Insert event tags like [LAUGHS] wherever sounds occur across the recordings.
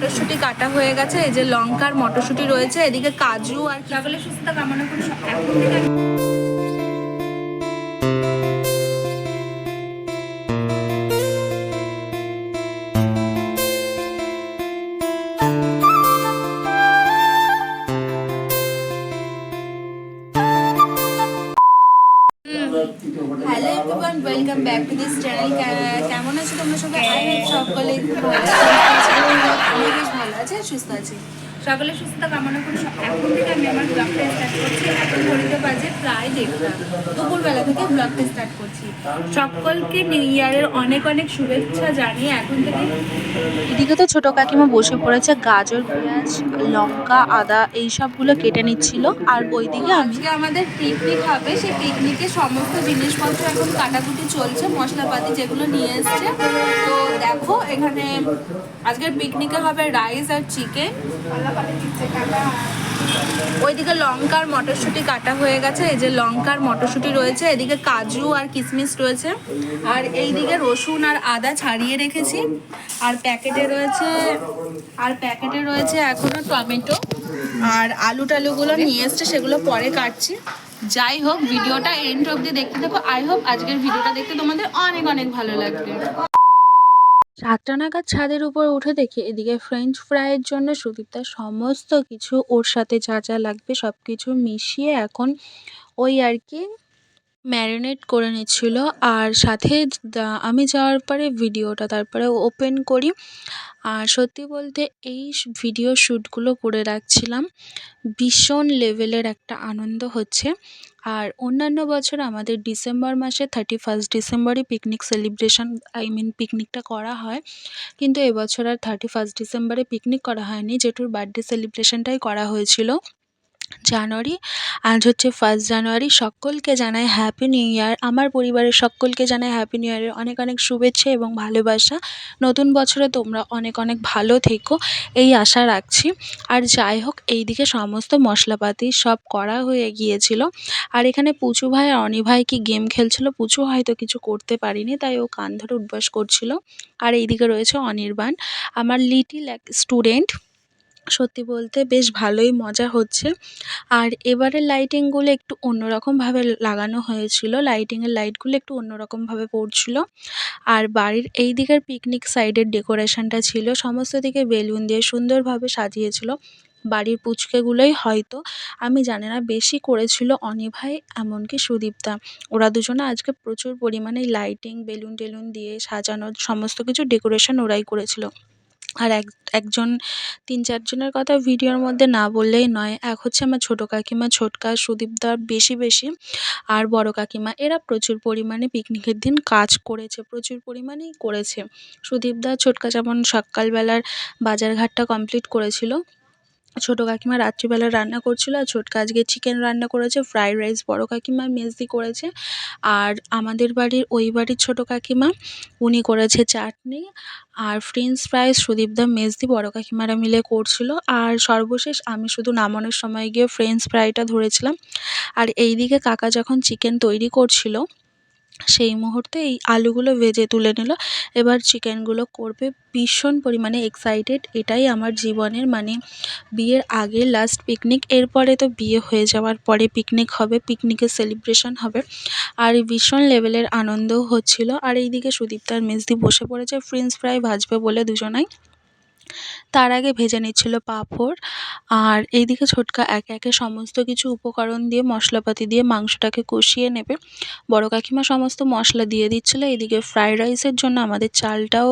মটরশুঁটি কাটা হয়ে গেছে, এই যে লঙ্কার মটরশুঁটি রয়েছে, এদিকে কাজু আর সকলে সুস্থতা কামনা এখন থেকে welcome back to this channel কেমন আছো তোমরা সবাই? আই সকলে ভালো আছি। সুস্থ আছি। সকলে সুস্থতা কামনা করি এখন থেকে আমি আমার ব্লগটা স্টার্ট করছি। এখন ঘড়িতে বাজে প্রায় দেড়টা। দুপুরবেলা থেকে ব্লগটা স্টার্ট করছি। সকলকে নিউ ইয়ারের অনেক অনেক শুভেচ্ছা জানিয়ে এখন থেকে এদিকে তো ছোট কাকিমা বসে পড়েছে গাজর পেঁয়াজ লঙ্কা আদা এই সবগুলো কেটে নিচ্ছিল। আর ওইদিকে আমি আজকে আমাদের পিকনিক হবে। সেই পিকনিকে সমস্ত জিনিসপত্র এখন কাটাকুটি চলছে মশলাপাতি যেগুলো নিয়ে এসছে। তো দেখো এখানে আজকের পিকনিকে হবে রাইস আর চিকেন ওইদিকে লঙ্কার মটরশুঁটি কাটা হয়ে গেছে। এই যে লঙ্কার মটরশুঁটি রয়েছে, এদিকে কাজু আর কিশমিশ রয়েছে। আর এইদিকে রসুন আর আদা ছাড়িয়ে রেখেছি। আর প্যাকেটে রয়েছে, আর প্যাকেটে রয়েছে এখনও টমেটো। আর আলু টালুগুলো নিয়ে এসছে, সেগুলো পরে কাটছি। যাই হোক, ভিডিওটা এন্ড অবধি দেখতে থাকো। আই হোপ আজকের ভিডিওটা দেখতে তোমাদের অনেক অনেক ভালো লাগবে। সাতটা নাগাদ ছাদের উপর উঠে দেখি এদিকে ফ্রেঞ্চ ফ্রাইয়ের জন্য সুদীপ্তার সমস্ত কিছু ওর সাথে যা যা লাগবে সব কিছু মিশিয়ে এখন ওই আর কি ম্যারিনেট করে নিচ্ছিল। আর সাথে আমি যাওয়ার পরে ভিডিওটা তারপরে ওপেন করি। আর সত্যি বলতে এই ভিডিও শ্যুটগুলো করে রাখছিলাম। ভীষণ লেভেলের একটা আনন্দ হচ্ছে। আর অন্যান্য বছর আমাদের ডিসেম্বর মাসে থার্টি ফার্স্ট ডিসেম্বরই পিকনিক সেলিব্রেশন আই মিন পিকনিকটা করা হয়। কিন্তু এবছর আর থার্টি ফার্স্ট ডিসেম্বরে পিকনিক করা হয়নি। জেঠুর বার্থডে সেলিব্রেশনটাই করা হয়েছিল। জানুয়ারি, আজ হচ্ছে ফার্স্ট জানুয়ারি। সকলকে জানাই হ্যাপি নিউ ইয়ার আমার পরিবারের সকলকে জানাই হ্যাপি নিউ ইয়ারের অনেক অনেক শুভেচ্ছা এবং ভালোবাসা। নতুন বছরে তোমরা অনেক অনেক ভালো থেকো, এই আশা রাখছি। আর যাই হোক, এইদিকে সমস্ত মশলাপাতি সব করা হয়ে গিয়েছিল। আর এখানে পুচু ভাই আর অনি ভাই কি গেম খেলছিল? পুচু হয়তো কিছু করতে পারিনি, তাই ও কান ধরে উঠবাস করছিল। আর এইদিকে রয়েছে অনির্বাণ। আমার লিটিল এক স্টুডেন্ট সত্যি বলতে বেশ ভালোই মজা হচ্ছে। আর এবারের লাইটিংগুলো একটু অন্যরকমভাবে লাগানো হয়েছিল। লাইটিংয়ের লাইটগুলো একটু অন্যরকমভাবে পড়ছিল। আর বাড়ির এই দিকের পিকনিক সাইডের ডেকোরেশনটা ছিল। সমস্ত দিকে বেলুন দিয়ে সুন্দরভাবে সাজিয়েছিল। বাড়ির পুচকেগুলোই হয়তো, আমি জানি না, বেশি করেছিল অনিভাই এমনকি সুদীপ্তা। ওরা দুজনে আজকে প্রচুর পরিমাণে লাইটিং বেলুন টেলুন দিয়ে সাজানো সমস্ত কিছু ডেকোরেশন ওরাই করেছিল। আর এক, একজন, তিন চারজনের কথা ভিডিওর মধ্যে না বললেই নয়। এক হচ্ছে আমার ছোটো কাকিমা ছোটকা সুদীপদার বেশি বেশি। আর বড় কাকিমা, এরা প্রচুর পরিমাণে পিকনিকের দিন কাজ করেছে, প্রচুর পরিমাণেই করেছে। সুদীপদা ছোটকা যেমন সকালবেলার বাজারঘাটটা কমপ্লিট করেছিল। ছোটো কাকিমা রাত্রিবেলা রান্না করছিল আর ছোটকা আজকে চিকেন রান্না করেছে ফ্রাইড রাইস বড় কাকিমা মেজদি করেছে। আর আমাদের বাড়ির ওই বাড়ির ছোটো কাকিমা, উনি করেছে চাটনি আর ফ্রেঞ্চ ফ্রাইস সুদীপদা মেজদি, বড় কাকিমারা মিলে করছিল। আর সর্বশেষ আমি শুধু নামানোর সময় গিয়ে ফ্রেঞ্চ ফ্রাইটা ধরেছিলাম। আর এইদিকে কাকা যখন চিকেন তৈরি করছিল সেই মুহূর্তে এই আলুগুলো ভেজে তুলে নিল। এবার চিকেনগুলো করবে ভীষণ পরিমাণে এক্সাইটেড এটাই আমার জীবনের মানে বিয়ের আগে লাস্ট পিকনিক এরপরে তো বিয়ে হয়ে যাওয়ার পরে পিকনিক হবে পিকনিকের সেলিব্রেশন হবে। আর ভীষণ লেভেলের আনন্দও হচ্ছিল। আর এইদিকে সুদীপ্তার মেজদি বসে পড়েছে। ফ্রেঞ্চ ফ্রাই ভাজবে বলে দুজনাই। তার আগে ভেজে নিচ্ছিল পাঁপড় আর এইদিকে ছোটকা একে একে সমস্ত কিছু উপকরণ দিয়ে, মশলাপাতি দিয়ে মাংসটাকে কষিয়ে নেবে। বড় কাকিমা সমস্ত মশলা দিয়ে দিচ্ছিল। এদিকে ফ্রাইড রাইসের জন্য আমাদের চালটাও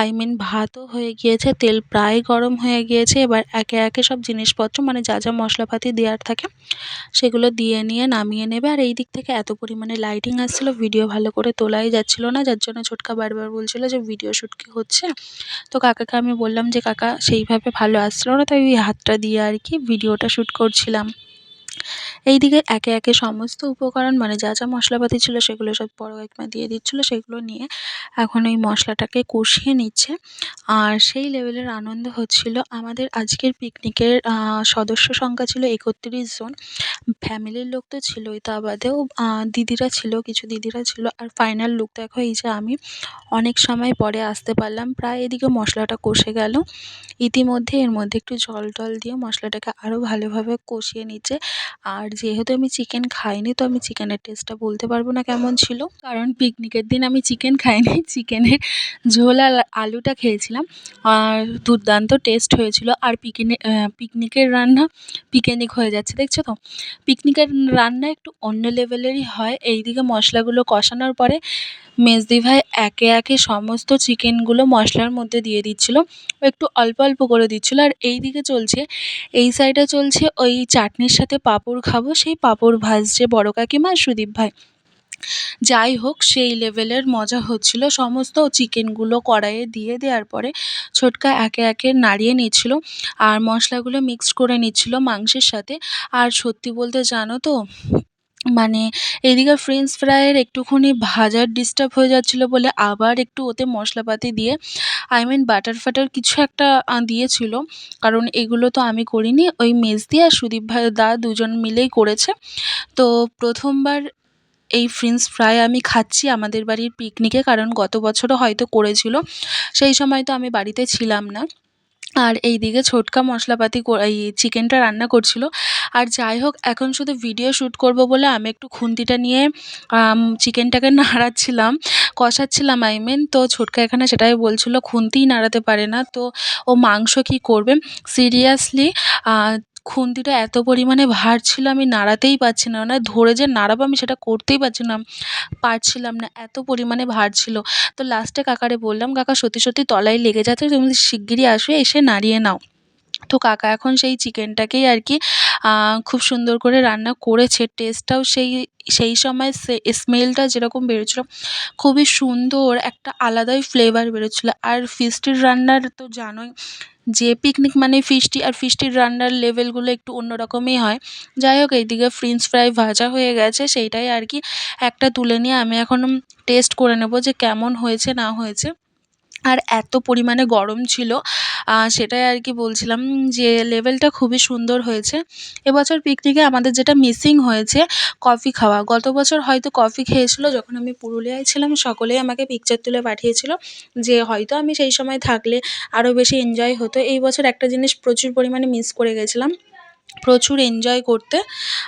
আই মিন ভাতও হয়ে গিয়েছে, তেল প্রায় গরম হয়ে গিয়েছে। এবার একে একে সব জিনিসপত্র মানে যা যা মশলাপাতি দেওয়ার থাকে, সেগুলো দিয়ে নিয়ে নামিয়ে নেবে। আর এই দিক থেকে এত পরিমাণে লাইটিং আসছিল ভিডিও ভালো করে তোলাই যাচ্ছিল না, যার জন্য ছোটকা বারবার বলছিল যে, ভিডিও শ্যুট কি হচ্ছে? তো কাকাকে আমি বললাম যে কাকা সেইভাবে ভালো আসছিল না, তাই ওই হাতটা দিয়ে আর কি ভিডিওটা শ্যুট করছিলাম। এইদিকে একে একে সমস্ত উপকরণ মানে যা যা মশলাপাতি ছিল সেগুলো সব বড় কাকিমা দিয়ে দিচ্ছিল, সেগুলো নিয়ে এখন ওই মশলাটাকে কষিয়ে নিচ্ছে। আর সেই লেভেলের আনন্দ হচ্ছিল আমাদের আজকের পিকনিকের সদস্য সংখ্যা ছিল একত্রিশ জন। ফ্যামিলির লোক তো ছিলই, তা বাদেও দিদিরা ছিল, কিছু দিদিরা ছিল। আর ফাইনাল লুক দেখো, এই যে আমি অনেক সময় পরে আসতে পারলাম, প্রায় এদিকে মশলাটা কষে গেল। ইতিমধ্যে এর মধ্যে একটু জল টল দিয়ে মশলাটাকে আরও ভালোভাবে কষিয়ে নিচ্ছে। আর যেহেতু আমি চিকেন খাইনি, তো আমি চিকেনের টেস্টটা বলতে পারব না কেমন ছিল। কারণ পিকনিকের দিন আমি চিকেন খাইনি [LAUGHS] চিকেনের ঝোল আর আলুটা খেয়েছিলাম। আর দুর্দান্ত টেস্ট হয়েছিল। আর পিকনি পিকনিকের রান্না পিকনিক হয়ে যাচ্ছে, দেখছ তো? পিকনিকের রান্না একটু অন্য লেভেলেরই হয়। এইদিকে মশলাগুলো কষানোর পরে মেজদি ভাই একে একে সমস্ত চিকেনগুলো মশলার মধ্যে দিয়ে দিচ্ছিল। একটু অল্প অল্প করে দিচ্ছিল। আর এই দিকে চলছে, এই সাইডে চলছে ওই চাটনির সাথে পাঁপড় খাব, সেই পাঁপড় ভাজছে বড় কাকিমা আর সুদীপ ভাই। যাই হোক, সেই লেভেলের মজা হচ্ছিল। সমস্ত চিকেনগুলো কড়াইয়ে দিয়ে দেওয়ার পরে ছোটকা একে একে নাড়িয়ে নিচ্ছিল আর মশলাগুলো মিক্সড করে নিচ্ছিল মাংসের সাথে। আর সত্যি বলতে জানো তো মানে এদিকে ফ্রেঞ্চ ফ্রাইয়ের একটুখানি ভাজার ডিস্টার্ব হয়ে যাচ্ছিল বলে আবার একটু ওতে মশলাপাতি দিয়ে আই মিন বাটার ফাটার কিছু একটা দিয়েছিল। কারণ এগুলো তো আমি করিনি, ওই মেজদি আর সুদীপ ভাই, দা দুজন মিলেই করেছে। তো প্রথমবার এই ফ্রেঞ্চ ফ্রাই আমি খাচ্ছি আমাদের বাড়ির পিকনিকে কারণ গত বছরও হয়তো করেছিল। সেই সময় তো আমি বাড়িতে ছিলাম না। আর এই দিকে ছোটকা মশলাপাতি এই চিকেনটা রান্না করছিল। আর যাই হোক, এখন শুধু ভিডিও শ্যুট করব বলে আমি একটু খুন্তিটা নিয়ে চিকেনটাকে নাড়াচ্ছিলাম, কষাচ্ছিলাম আই মিন তো ছোটকা এখানে সেটাই বলছিল, খুন্তিই নাড়াতে পারে না। তো ও মাংস কি করবে? সিরিয়াসলি খুন্তিটা এত পরিমাণে ভার ছিল আমি নাড়াতেই পারছি না, ধরে যে নাড়াবো আমি সেটা করতেই পারছি না পারছিলাম না, এত পরিমাণে ভার ছিল। তো লাস্টে কাকারে বললাম, কাকা, সত্যি সত্যি তলায় লেগে যাচ্ছে, তুমি শিগগিরই আসো, এসে নাড়িয়ে নাও। তো কাকা এখন সেই চিকেনটাকেই আর কি খুব সুন্দর করে রান্না করেছে। টেস্টটাও সেই সেই সময় সে স্মেলটা যেরকম বেরোচ্ছিল, খুবই সুন্দর, একটা আলাদাই ফ্লেভার বেরোচ্ছিলো। আর ফিস্টির রান্নার তো জানোই যে পিকনিক মানে ফিস্টি আর ফিস্টির রান্নার লেভেলগুলো একটু অন্য রকমই হয়। যাই হোক, এইদিকে ফ্রেঞ্চ ফ্রাই ভাজা হয়ে গেছে, সেইটাই আর কি একটা তুলে নিয়ে আমি এখন টেস্ট করে নেব যে কেমন হয়েছে, না হয়েছে। আর এত পরিমাণে গরম ছিল সেটাই আর কি বলছিলাম যে লেভেলটা খুবই সুন্দর হয়েছে এবছর পিকনিকে আমাদের যেটা মিসিং হয়েছে কফি খাওয়া গত বছর হয়তো কফি খেয়েছিল যখন আমি পুরুলিয়ায় ছিলাম সকলেই আমাকে পিকচার তুলে পাঠিয়েছিল যে হয়তো আমি সেই সময় থাকলে আরও বেশি এনজয় হতো এই বছর একটা জিনিস প্রচুর পরিমাণে মিস করে গেছিলাম প্রচুর এনজয় করতে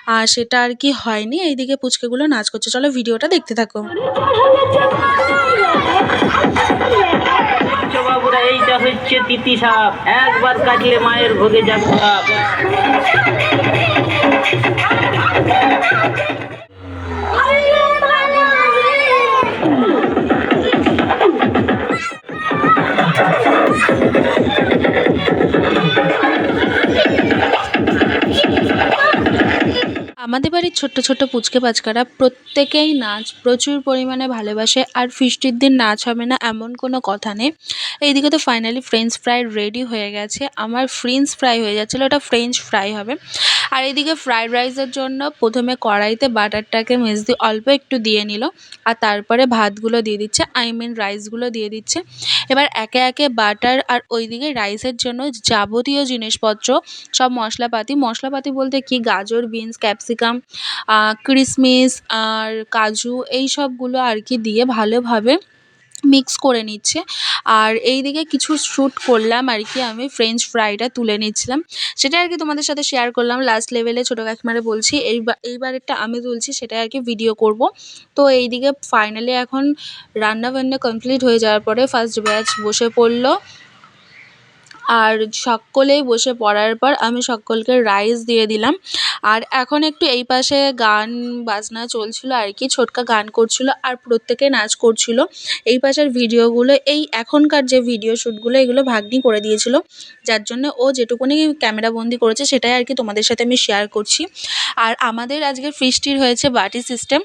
আর সেটা আর কি হয়নি এইদিকে পুচকেগুলো নাচ করছে চলো ভিডিওটা দেখতে থাকো এইটা হচ্ছে তিতি সাপ। একবার কাটলে মায়ের ভোগে যাবে সাপ। বাড়ির ছোট্ট ছোট্ট পুচকে বাচ্চারা প্রত্যেকেই নাচ প্রচুর পরিমাণে ভালোবাসে আর ফিস্টির দিন নাচ হবে না এমন কোনো কথা নেই। এইদিকে তো ফাইনালি ফ্রেঞ্চ ফ্রাই রেডি হয়ে গেছে। আমার ফ্রেঞ্চ ফ্রাই হয়ে যাচ্ছিল, ওটা ফ্রেঞ্চ ফ্রাই হবে। আর এইদিকে ফ্রাইড রাইসের জন্য প্রথমে কড়াইতে বাটারটাকে মেজদি অল্প একটু দিয়ে নিল আর তারপরে ভাতগুলো দিয়ে দিচ্ছে আই মিন রাইসগুলো দিয়ে দিচ্ছে। এবার একে একে বাটার আর ওইদিকে রাইসের জন্য যাবতীয় জিনিসপত্র, সব মশলাপাতি। মশলাপাতি বলতে কি? গাজর বিনস ক্যাপসিকাম কিশমিশ আর কাজু এই সবগুলো আর কি দিয়ে ভালোভাবে মিক্স করে নিচ্ছে। আর এইদিকে কিছু শ্যুট করলাম আর কি, আমি ফ্রেঞ্চ ফ্রাইটা তুলে নিচ্ছিলাম। সেটা আর কি তোমাদের সাথে শেয়ার করলাম। লাস্ট লেভেলে ছোটো কাকিমারে বলছি, এইবার, এইবারেরটা আমি তুলছি, সেটা আর কি ভিডিও করব। তো এইদিকে ফাইনালি এখন রান্না বান্না কমপ্লিট হয়ে যাওয়ার পরে ফার্স্ট ব্যাচ বসে পড়ল। আর সকলেই বসে পড়ার পর আমি সকলকে রাইস দিয়ে দিলাম। আর এখন একটু এই পাশে গান বাজনা চলছিল, আর কি ছোটকা গান করছিল, আর প্রত্যেকে নাচ করছিল। এই পাশের ভিডিওগুলো, এই এখনকার যে ভিডিও শ্যুটগুলো এগুলো ভাগ্নি করে দিয়েছিল। যার জন্য ও যেটুকুনি ক্যামেরা বন্দি করেছে, সেটাই আর কি তোমাদের সাথে আমি শেয়ার করছি। আর আমাদের আজকে ফিস্টির হয়েছে বাটি সিস্টেম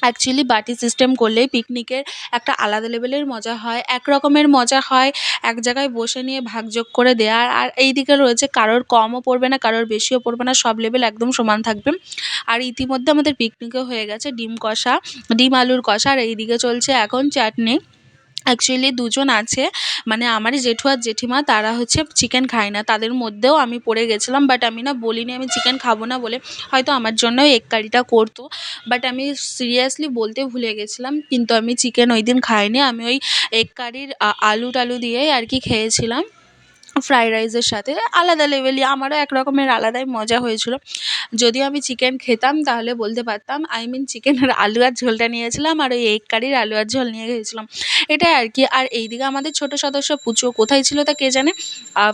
অ্যাকচুয়ালি বাটি সিস্টেম করলেই পিকনিকের একটা আলাদা লেভেলের মজা হয়। এক রকমের মজা হয়, এক জায়গায় বসে নিয়ে ভাগযোগ করে দেওয়ার। আর এই দিকে রয়েছে, কারোর কমও পড়বে না, কারোর বেশিও পড়বে না, সব লেভেল একদম সমান থাকবে। আর ইতিমধ্যে আমাদের পিকনিকও হয়ে গেছে, ডিম কষা, ডিম আলুর কষা। আর এইদিকে চলছে এখন চাটনি। অ্যাকচুয়ালি দুজন আছে মানে আমারই জেঠু আর জেঠিমা, তারা হচ্ছে চিকেন খায় না। তাদের মধ্যেও আমি পড়ে গেছিলাম বাট আমি না বলিনি আমি চিকেন খাব না বলে। হয়তো আমার জন্য এগ কারিটা করতো বাট আমি সিরিয়াসলি বলতে ভুলে গেছিলাম, কিন্তু আমি চিকেন ওই দিন খাইনি। আমি ওই এগ কারির আলু টালু দিয়েই আর কি খেয়েছিলাম। ফ্রাইড রাইসের সাথে আলাদা লেভেলই আমারও এক রকমের আলাদাই মজা হয়েছিল। যদিও আমি চিকেন খেতাম, তাহলে বলতে পারতাম আই মিন চিকেনের আলু আর ঝোলটা নিয়েছিলাম আর ওই এগ কারির আলু আর ঝোল নিয়ে গেছিলাম। এটাই আর কি। আর এইদিকে আমাদের ছোট সদস্য পুচু কোথায় ছিল তা কে জানে?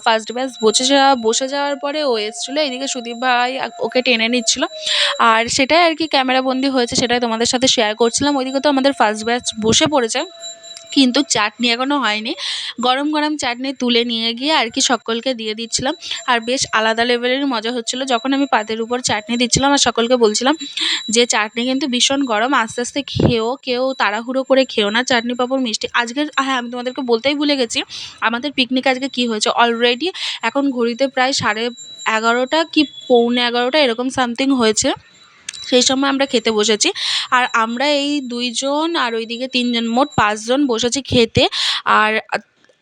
ফার্স্ট ব্যাচ বসে যাওয়া বসে যাওয়ার পরে ও এসেছিল, এইদিকে সুদীপ ভাই ওকে টেনে নিচ্ছিল। আর সেটাই আর কি ক্যামেরাবন্দি হয়েছে, সেটাই তোমাদের সাথে শেয়ার করছিলাম। ওইদিকে তো আমাদের ফার্স্ট ব্যাচ বসে পড়েছে। কিন্তু চাটনি এখনও হয়নি। গরম গরম চাটনি তুলে নিয়ে গিয়ে আর কি সকলকে দিয়ে দিচ্ছিলাম। আর বেশ আলাদা লেভেলের মজা হচ্ছিল। যখন আমি পাতের উপর চাটনি দিচ্ছিলাম আর সকলকে বলছিলাম যে, চাটনি কিন্তু ভীষণ গরম। আস্তে আস্তে খেও, কেউ তাড়াহুড়ো করে খেও না চাটনি পাঁপড় মিষ্টি। আজকের হ্যাঁ আমি তোমাদেরকে বলতেই ভুলে গেছি। আমাদের পিকনিক আজকে কী হয়েছে? অলরেডি এখন ঘড়িতে প্রায় সাড়ে এগারোটা কি পৌনে এগারোটা, এরকম সামথিং হয়েছে। সেই সময় আমরা খেতে বসেছি। আর আমরা এই দুইজন আর ওইদিকে তিনজন মোট পাঁচজন বসেছি খেতে। আর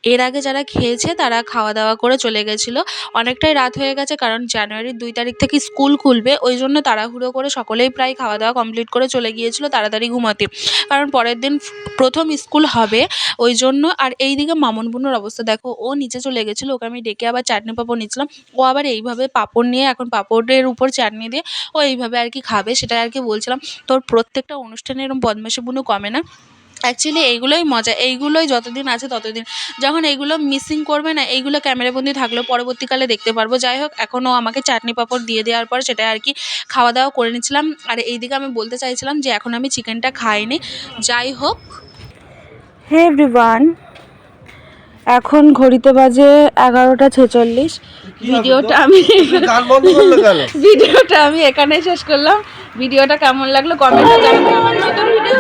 এর আগে যারা খেয়েছে তারা খাওয়া দাওয়া করে চলে গেছিল। অনেকটাই রাত হয়ে গেছে কারণ জানুয়ারির দুই তারিখ থেকে স্কুল খুলবে, ওই জন্য তাড়াহুড়ো করে সকলেই প্রায় খাওয়া দাওয়া কমপ্লিট করে চলে গিয়েছিল তাড়াতাড়ি ঘুমাতে। কারণ পরের দিন প্রথম স্কুল হবে, ওই জন্য আর এই দিকে মামন বুনুর অবস্থা দেখো, ও নিচে চলে গেছিল, ওকে আমি ডেকে আবার চাটনি পাঁপড় নিচ্ছিলাম ও আবার এইভাবে পাঁপড় নিয়ে এখন পাঁপড়ের উপর চাটনি দিয়ে ও এইভাবে আর কি খাবে সেটাই আর কি বলছিলাম। তোর প্রত্যেকটা অনুষ্ঠানে এরকম বদমাশি বুনু কমে না? অ্যাকচুয়ালি এইগুলোই মজা এইগুলোই যতদিন আছে ততদিন। যখন এইগুলো মিসিং করবে না এইগুলো ক্যামেরাবন্দি থাকলেও পরবর্তীকালে দেখতে পারব। যাই হোক এখনও আমাকে চাটনি পাঁপড় দিয়ে দেওয়ার পর সেটা আর কি খাওয়া দাওয়া করে নিচ্ছিলাম আর এইদিকে আমি বলতে চাইছিলাম যে এখন আমি চিকেনটা খাইনি। যাই হোক। হে এভরিওয়ান এখন ঘড়িতে বাজে এগারোটা ছেচল্লিশ। ভিডিওটা আমি [LAUGHS] গান বন্ধ করলে কেন? ভিডিওটা আমি এখানেই শেষ করলাম। ভিডিওটা কেমন লাগল? কমেন্টে আমার নতুন ভিডিও